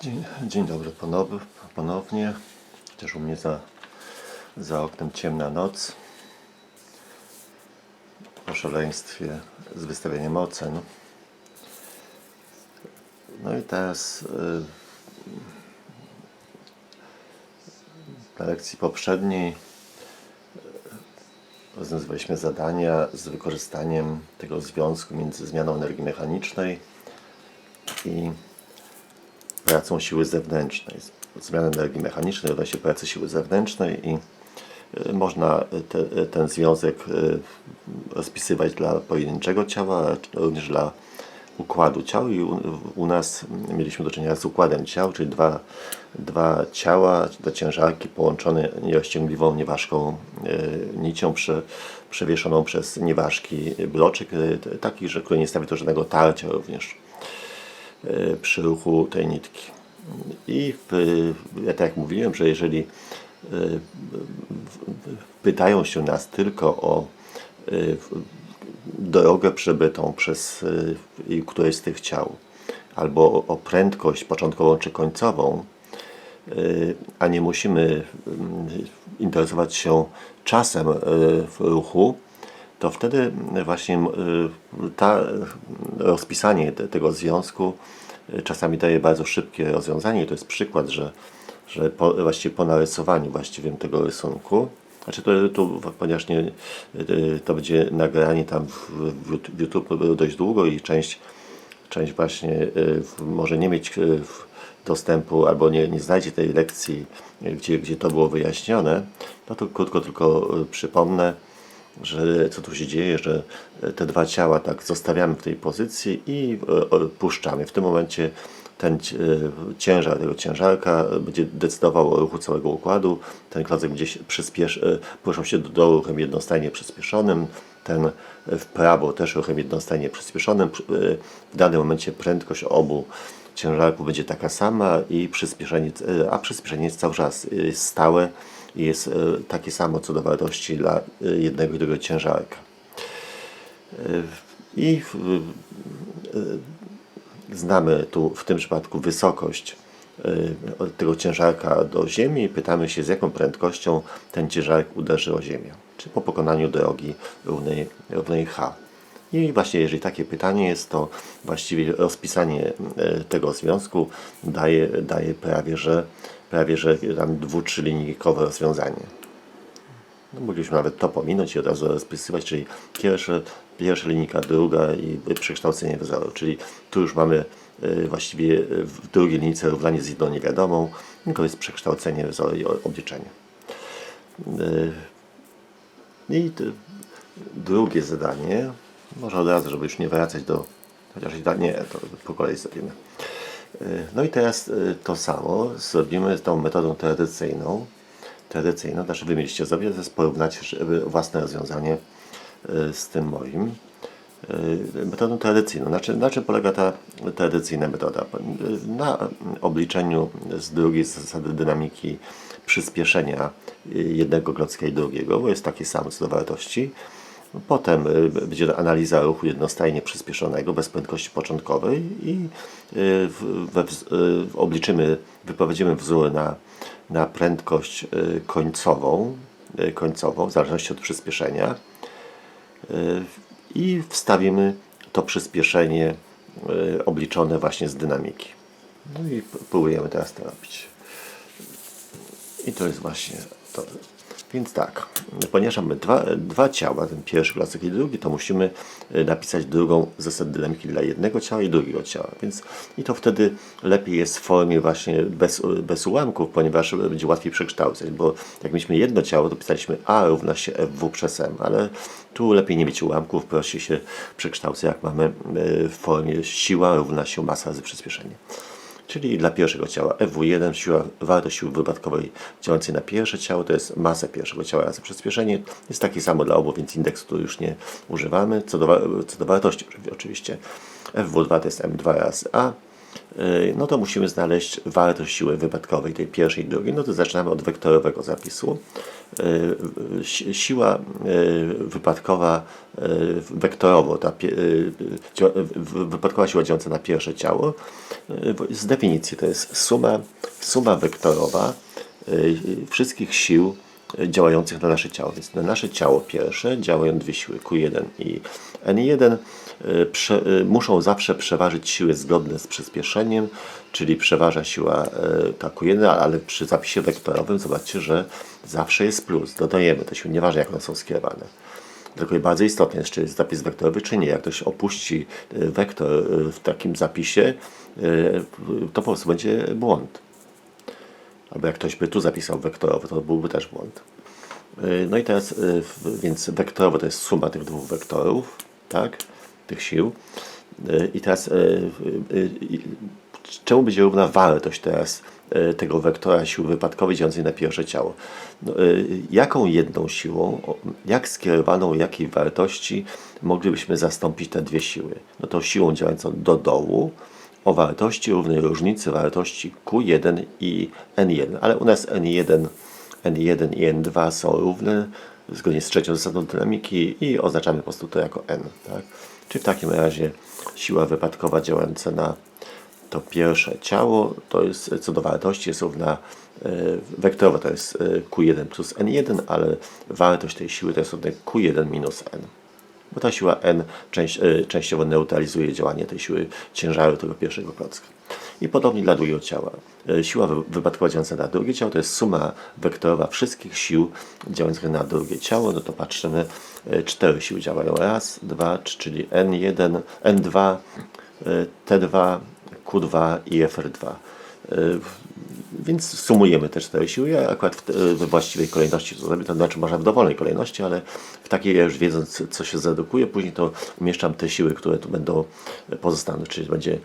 Dzień, dzień dobry ponownie. Chociaż u mnie za, za oknem ciemna noc. Po szaleństwie z wystawieniem ocen. No i teraz y, na lekcji poprzedniej y, rozwiązywaliśmy zadania z wykorzystaniem tego związku między zmianą energii mechanicznej i pracą siły zewnętrznej. Zmiana energii mechanicznej odnosi do pracy siły zewnętrznej i y, można te, ten związek y, rozpisywać dla pojedynczego ciała, również dla układu ciał i u, u nas mieliśmy do czynienia z układem ciał, czyli dwa, dwa ciała, dwa ciężarki połączone nierozciągliwą nieważką y, nicią prze, przewieszoną przez nieważki bloczek, taki, że który nie stawi to żadnego tarcia również przy ruchu tej nitki. I w, ja tak jak mówiłem, że jeżeli e, pytają się nas tylko o e, drogę przebytą przez e, któreś z tych ciał, albo o- prędkość początkową czy końcową, e, a nie musimy mm, interesować się czasem e, ruchu, to wtedy właśnie y, ta, rozpisanie te- tego związku y, czasami daje bardzo szybkie rozwiązanie. To jest przykład, że, że po, właściwie po narysowaniu właściwie tego rysunku, znaczy to, tu, ponieważ nie, y, to będzie nagranie tam w, w YouTube dość długo i część, część właśnie może nie mieć dostępu albo nie, nie znajdzie tej lekcji, gdzie, gdzie to było wyjaśnione, no to krótko tylko przypomnę, że co tu się dzieje, że te dwa ciała tak zostawiamy w tej pozycji i e, puszczamy. W tym momencie ten e, ciężar tego ciężarka będzie decydował o ruchu całego układu. Ten klocek będzie przyspiesz, e, poruszał się do dołu ruchem jednostajnie przyspieszonym. Ten w prawo też ruchem jednostajnie przyspieszonym. Przy- e, W danym momencie prędkość obu ciężarków będzie taka sama i przyspieszenie, e, a przyspieszenie jest cały czas e, stałe jest e, takie samo co do wartości dla e, jednego i drugiego ciężarka. E, I znamy tu w tym przypadku wysokość tego ciężarka do ziemi pytamy się z jaką prędkością ten ciężarek uderzy o ziemię, czy po pokonaniu drogi równej, równej h. I właśnie jeżeli takie pytanie jest, to właściwie rozpisanie tego związku daje, daje prawie, że, prawie, że tam dwu, trzylinijkowe rozwiązanie. No, mogliśmy nawet to pominąć i od razu rozpisywać, czyli pierwsze, pierwsza linijka, druga i przekształcenie wzoru, czyli tu już mamy e, właściwie w drugiej linijce równanie z jedną niewiadomą, tylko jest przekształcenie wzoru i obliczenie. E, I drugie zadanie, może od razu, żeby już nie wracać do, chociaż i tak nie, to po kolei zrobimy. E, No i teraz e, to samo zrobimy z tą metodą tradycyjną. Tradycyjną, znaczy wy mieliście zrobić, to jest porównać własne rozwiązanie e, z tym moim. Metodą tradycyjną. Na czym, na czym polega ta tradycyjna metoda? Na obliczeniu z drugiej zasady dynamiki przyspieszenia jednego klocka i drugiego, bo jest takie samo co do wartości. Potem y, będzie analiza ruchu jednostajnie przyspieszonego bez prędkości początkowej i y, we, y, obliczymy, wyprowadzimy wzór na, na prędkość końcową, końcową, w zależności od przyspieszenia i wstawimy to przyspieszenie obliczone właśnie z dynamiki. No i próbujemy teraz to robić. I to jest właśnie to. Więc tak, ponieważ mamy dwa, dwa ciała, ten pierwszy klocek i drugi, to musimy e, napisać drugą zasadę dynamiki dla jednego ciała i drugiego ciała. Więc i to wtedy lepiej jest w formie właśnie bez, bez ułamków, ponieważ będzie łatwiej przekształcać, bo jak mieliśmy jedno ciało, to pisaliśmy A równa się FW przez M, ale tu lepiej nie mieć ułamków, prosi się przekształcać, jak mamy e, w formie siła równa się masa razy przyspieszenie. Czyli dla pierwszego ciała FW1 siła, wartość siły wypadkowej działającej na pierwsze ciało to jest masa pierwszego ciała razy przyspieszenie. Jest taki samo dla obu, więc indeks tu już nie używamy. Co do, co do wartości oczywiście. FW2 to jest M2 razy A. y, no to musimy znaleźć wartość siły wypadkowej, tej pierwszej i drugiej. No to zaczynamy od wektorowego zapisu. Si- Siła y, wypadkowa wektorowo, ta wypadkowa siła działająca na pierwsze ciało, z definicji to jest suma, suma wektorowa wszystkich sił działających na nasze ciało. Więc na nasze ciało pierwsze działają dwie siły Q1 i N1. y, Prze, y, muszą zawsze przeważyć siły zgodne z przyspieszeniem, czyli przeważa siła y, ta Q1, ale przy zapisie wektorowym zobaczcie, że zawsze jest plus. Dodajemy te siły, nieważne jak one są skierowane. Tylko bardzo istotne jest, czy jest zapis wektorowy, czy nie. Jak ktoś opuści wektor w takim zapisie, to po prostu będzie błąd. Albo jak ktoś by tu zapisał wektorowo, to byłby też błąd. Y, No i teraz, y, więc wektorowo to jest suma tych dwóch wektorów, tak, tych sił. Y, I teraz, czemu będzie równa wartość teraz tego wektora siły wypadkowej działającej na pierwsze ciało? No, jaką jedną siłą, jak skierowaną, jakiej wartości moglibyśmy zastąpić te dwie siły? No to siłą działającą do dołu, o wartości równej różnicy wartości Q1 i N1, ale u nas N1, N1 i N2 są równe zgodnie z trzecią zasadą dynamiki i oznaczamy po prostu to jako N. Tak? Czyli w takim razie siła wypadkowa działająca na to pierwsze ciało, to jest co do wartości jest równa e, wektorowo to jest e, Q1 plus N1, ale wartość tej siły to jest równa Q1 minus N bo ta siła N y, częściowo neutralizuje działanie tej siły ciężaru tego pierwszego klocka. I podobnie dla drugiego ciała. Y, Siła wy- wypadkowa działająca na drugie ciało to jest suma wektorowa wszystkich sił działających na drugie ciało. No to patrzymy, y, cztery siły działają. Raz, dwa, czyli N1, N2, y, T2, Q2 i FR2. Więc sumujemy te cztery siły. Ja akurat w, we właściwej kolejności to zrobię, to znaczy można w dowolnej kolejności, ale w takiej ja już wiedząc, co się zredukuje, później to umieszczam te siły, które tu będą pozostane, czyli będzie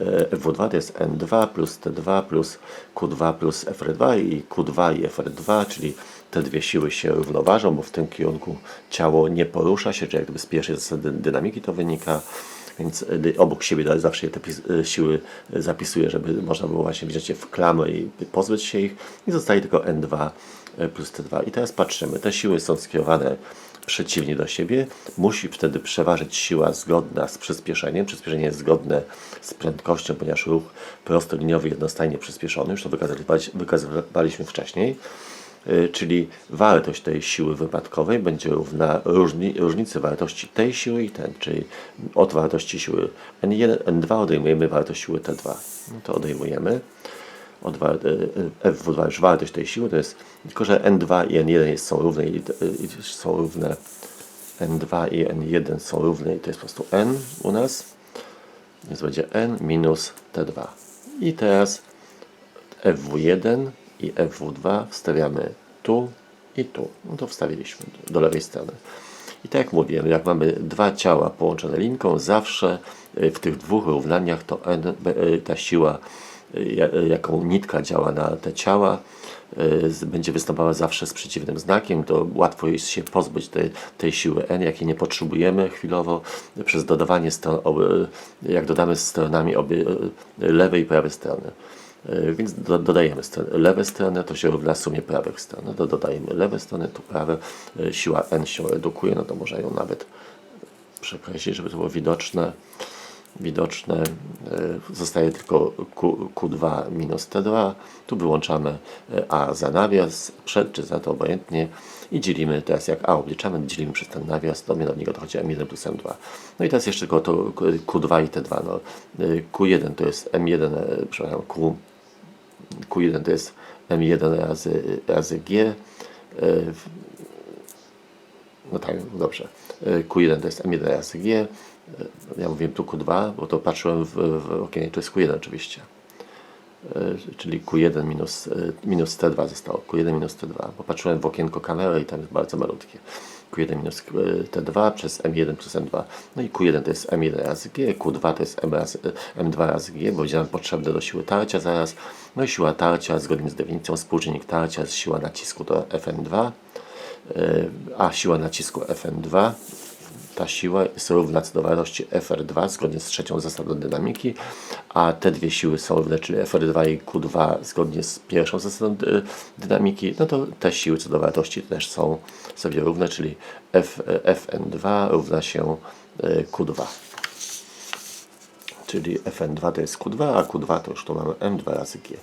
e, FW2 to jest N2 plus T2 plus Q2 plus FR2 i Q2 i FR2, czyli te dwie siły się równoważą, bo w tym kierunku ciało nie porusza się, czyli jak gdyby z pierwszej zasady dynamiki to wynika. Więc y, obok siebie zawsze te y, siły y, zapisuję, żeby można było właśnie wziąć je w klamę i pozbyć się ich. I zostaje tylko N2 y, plus T2. I teraz patrzymy. Te siły są skierowane przeciwnie do siebie. Musi wtedy przeważyć siła zgodna z przyspieszeniem. Przyspieszenie jest zgodne z prędkością, ponieważ ruch prostoliniowy jednostajnie przyspieszony. Już to wykazywali- wykazywaliśmy wcześniej. Y, czyli wartość tej siły wypadkowej będzie równa różni, różnicy wartości tej siły i ten, czyli od wartości siły N1, N2 odejmujemy wartość siły T2. No to odejmujemy. Od y, y, F2 już wartość tej siły to jest, tylko że N2 i N1 jest, są równe i, i są równe N2 i N1 są równe i to jest po prostu N u nas. Więc będzie N minus T2. I teraz FW1 i FW2 wstawiamy tu i tu. No to wstawiliśmy do lewej strony. I tak jak mówiłem, jak mamy dwa ciała połączone linką, zawsze y, w tych dwóch równaniach to N, y, ta siła, y, ja- jaką nitka działa na te ciała, z- będzie występowała zawsze z przeciwnym znakiem, to łatwo jest się pozbyć tej, tej siły N, jakiej nie potrzebujemy chwilowo przez dodawanie stron, jak dodamy stronami obie, lewej i prawej strony. Y, Więc do, dodajemy strony. lewe strony, to się równa sumie prawych stron. No to dodajemy lewe strony, tu prawe. Y, Siła N się redukuje, no to można ją nawet przekreślić, żeby to było widoczne. Widoczne. Y, Zostaje tylko Q, Q2 minus T2. Tu wyłączamy A za nawias, przed czy za to obojętnie i dzielimy teraz jak A obliczamy, dzielimy przez ten nawias, do mianownika dochodzi M1 plus M2. No i teraz jeszcze tylko to Q2 i T2. No, y, Q1 to jest M1, e, przepraszam, Q, Q1 to jest M1 razy, razy G. e, No tak, dobrze. E, Q1 to jest M1 razy G. E, Ja mówiłem tu Q2, bo to patrzyłem w, w okienie, to jest Q1 oczywiście. Czyli Q1 minus, minus T2 zostało. Q1 minus T2. Popatrzyłem w okienko kamery i tam jest bardzo malutkie. Q1 minus e, T2 przez M1 plus M2. No i Q1 to jest M1 razy G, Q2 to jest M razy, e, M2 razy G, bo będzie nam potrzebne do siły tarcia zaraz. No i siła tarcia, zgodnie z definicją, współczynnik tarcia jest siła nacisku to Fn2, e, a siła nacisku Fn2 ta siła jest równa co do wartości FR2 zgodnie z trzecią zasadą dynamiki, a te dwie siły są równe, czyli FR2 i Q2 zgodnie z pierwszą zasadą dy- dynamiki, no to te siły co do wartości też są sobie równe, czyli F, Fn2 równa się e, Q2. Czyli Fn2 to jest Q2, a Q2 to już tu mamy M2 razy G.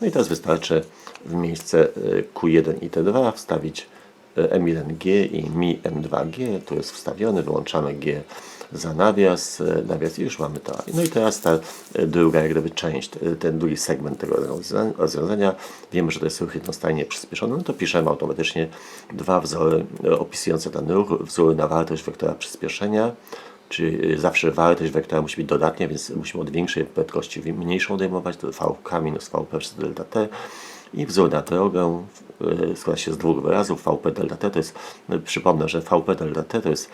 No i teraz wystarczy w miejsce y, Q1 i T2 wstawić y, M1G i Mi M2G. Tu jest wstawiony, wyłączamy G za nawias, nawias i już mamy to. No i teraz ta druga jak gdyby część, ten drugi segment tego rozwiąza- rozwiązania. Wiemy, że to jest ruch jednostajnie przyspieszony, no to piszemy automatycznie dwa wzory y, opisujące ten ruch. Wzór na wartość wektora przyspieszenia Czyli y, zawsze wartość wektora musi być dodatnia, więc musimy od większej prędkości mniejszą odejmować, to VK minus VP przez delta T. I wzór na drogę y, składa się z dwóch wyrazów. VP delta T to jest, y, przypomnę, że VP delta T to jest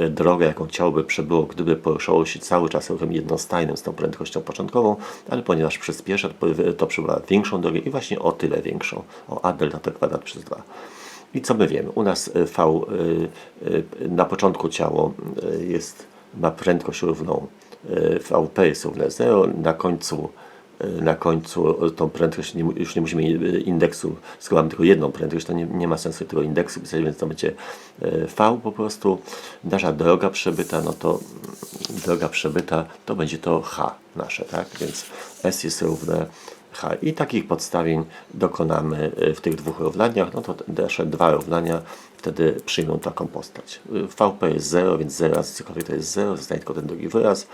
y, droga, jaką ciało by przebyło, gdyby poruszało się cały czas ruchem jednostajnym z tą prędkością początkową, ale ponieważ przyspiesza, to, przebywa większą drogę i właśnie o tyle większą, o A delta T kwadrat przez 2. I co my wiemy? U nas V na początku ciało jest, ma prędkość równą VP jest równe 0, na końcu na końcu tą prędkość już nie musimy y, indeksu, skoro mamy tylko jedną prędkość, to nie, nie ma sensu tego indeksu pisać, więc to będzie y, V po prostu. Nasza droga przebyta, no to mm, droga przebyta to będzie to H nasze, tak? Więc S jest równe H. I takich podstawień dokonamy y, w tych dwóch równaniach. No to nasze dwa równania wtedy przyjmą taką postać. Y, VP jest 0, więc 0 razy cokolwiek to jest 0, zostaje tylko ten drugi wyraz.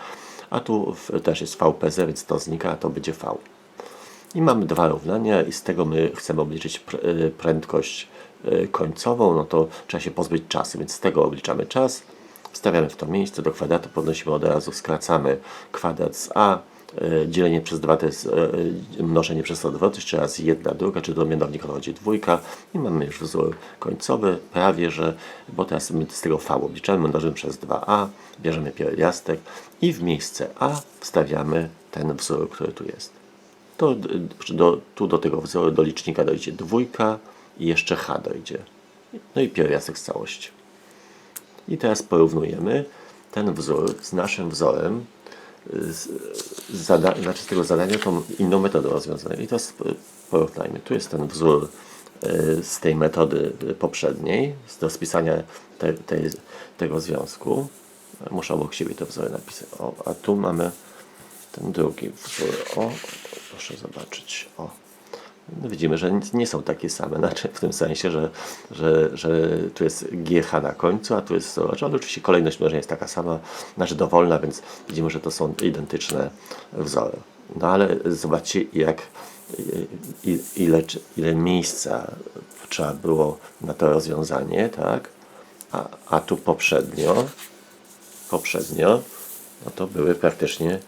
A tu też jest VPZ, więc to znika, a to będzie V. I mamy dwa równania i z tego my chcemy obliczyć y, prędkość y, końcową, no to trzeba się pozbyć czasu, więc z tego obliczamy czas, wstawiamy w to miejsce, do kwadratu podnosimy od razu, skracamy kwadrat z a, dzielenie przez 2 to jest y, mnożenie przez odwrotność, czyli raz jedna, druga, czy do mianownika dochodzi dwójka i mamy już wzór końcowy, prawie, że, bo teraz my z tego v obliczamy, mnożymy przez 2a, bierzemy pierwiastek i w miejsce a wstawiamy ten wzór, który tu jest to do, tu do tego wzoru, do licznika dojdzie dwójka i jeszcze h dojdzie. No i pierwiastek z całości. I teraz porównujemy ten wzór z naszym wzorem, z, zada, znaczy z tego zadania tą inną metodą rozwiązania. I p- porównajmy. Tu jest ten wzór y, z tej metody y, poprzedniej, z rozpisania te, tej, tego związku. Muszę obok siebie te wzory napisać. O, a tu mamy ten drugi wzór. O, proszę zobaczyć. O. No widzimy, że nie są takie same, znaczy w tym sensie, że, że, że tu jest GH na końcu, a tu jest ale oczywiście kolejność mnożenia jest taka sama, znaczy dowolna, więc widzimy, że to są identyczne wzory. No ale zobaczcie, jak ile, ile miejsca trzeba było na to rozwiązanie, tak? A, a tu poprzednio, poprzednio, no to były praktycznie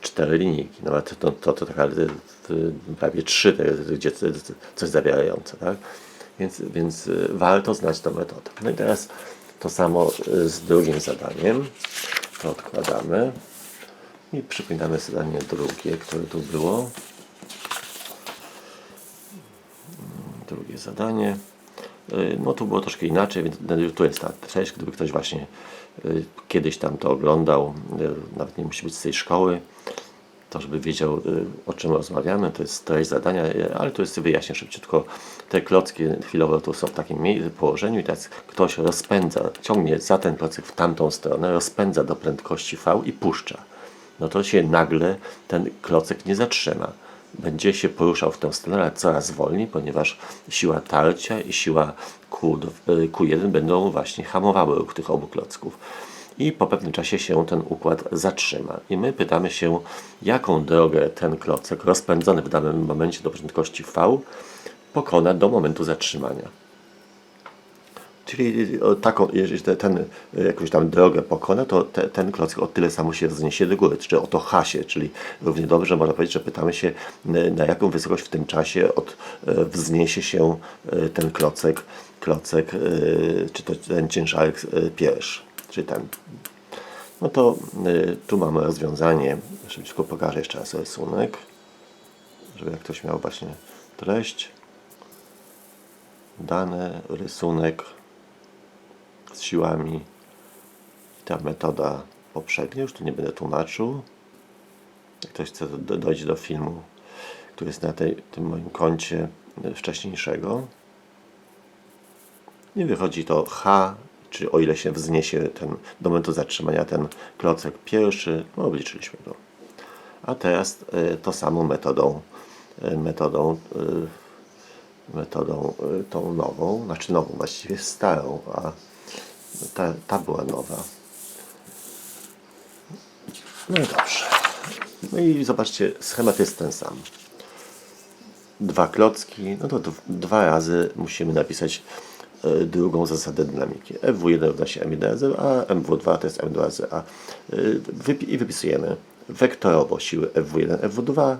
cztery linijki, nawet to, to, to taka y, y, prawie trzy, gdzie coś zawierające, tak? Więc, więc y, warto znać tę metodę. No i teraz to samo z drugim zadaniem. To odkładamy i przypominamy zadanie drugie, które tu było. drugie zadanie. Y, No tu było troszkę inaczej, więc tu jest ta treść, gdyby ktoś właśnie y, kiedyś tam to oglądał, y, nawet nie musi być z tej szkoły, to żeby wiedział o czym rozmawiamy, to jest treść zadania, ale tu jest wyjaśnię szybciutko. Te klocki chwilowo tu są w takim położeniu i teraz ktoś rozpędza, ciągnie za ten klocek w tamtą stronę, rozpędza do prędkości V i puszcza. No to się nagle ten klocek nie zatrzyma będzie się poruszał w tę stronę, ale coraz wolniej, ponieważ siła tarcia i siła Q, y, Q1 będą właśnie hamowały ruch tych obu klocków. I po pewnym czasie się ten układ zatrzyma. I my pytamy się, jaką drogę ten klocek rozpędzony w danym momencie do prędkości V pokona do momentu zatrzymania. Czyli o, taką, jeżeli te- ten y, jakąś tam drogę pokona, to te, ten klocek o tyle samo się wzniesie do góry, czyli o to hasie, czyli równie dobrze można powiedzieć, że pytamy się y, na jaką wysokość w tym czasie od, wzniesie się ten klocek, klocek czy to ten ciężarek pierwszy, czyli ten. No to tu mamy rozwiązanie, szybciutko pokażę jeszcze raz rysunek, żeby jak ktoś miał właśnie treść, dane, rysunek, z siłami Ta metoda poprzednia, już tu nie będę tłumaczył. Jak ktoś chce, to do- filmu, który jest na tej, tym moim koncie wcześniejszego. Nie wychodzi to H, czy o ile się wzniesie ten, do momentu zatrzymania ten klocek pierwszy, no obliczyliśmy to. A teraz y, to samo metodą, y, metodą, y, metodą y, tą nową, znaczy nową, właściwie starą, a ta, ta była nowa. No i dobrze. No i zobaczcie, schemat jest ten sam. Dwa klocki, no to dwa razy musimy napisać e, drugą zasadę dynamiki. FW1 równa się M1 razy A, MW2 to jest M2 razy A. Wypi- I wypisujemy wektorowo siły FW1, FW2,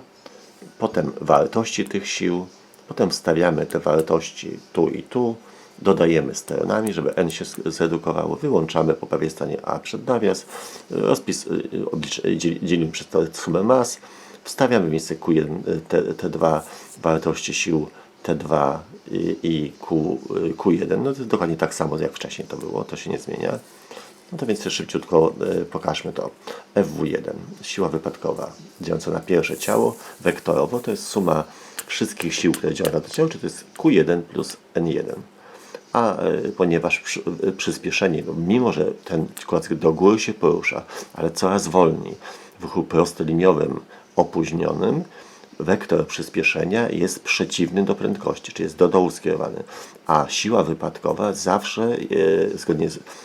potem wartości tych sił, potem wstawiamy te wartości tu i tu, dodajemy stronami, żeby n się zredukowało, wyłączamy po prawej stronie a przed nawias, rozpis y, y, dziel- dzielimy przez sumę mas, wstawiamy w miejsce Q1 y, te, te dwa wartości sił T2 i, Q, y, Q1, no to dokładnie tak samo jak wcześniej to było, to się nie zmienia. No to więc szybciutko e, pokażmy to. FW1, siła wypadkowa działająca na pierwsze ciało, wektorowo, to jest suma wszystkich sił, które działają na to ciało, czy to jest Q1 plus N1. A e, ponieważ e, przyspieszenie, mimo że ten klocek do góry się porusza, ale coraz wolniej, w ruchu prostoliniowym opóźnionym, wektor przyspieszenia jest przeciwny do prędkości, czyli jest do dołu skierowany, a siła wypadkowa zawsze, zgodnie z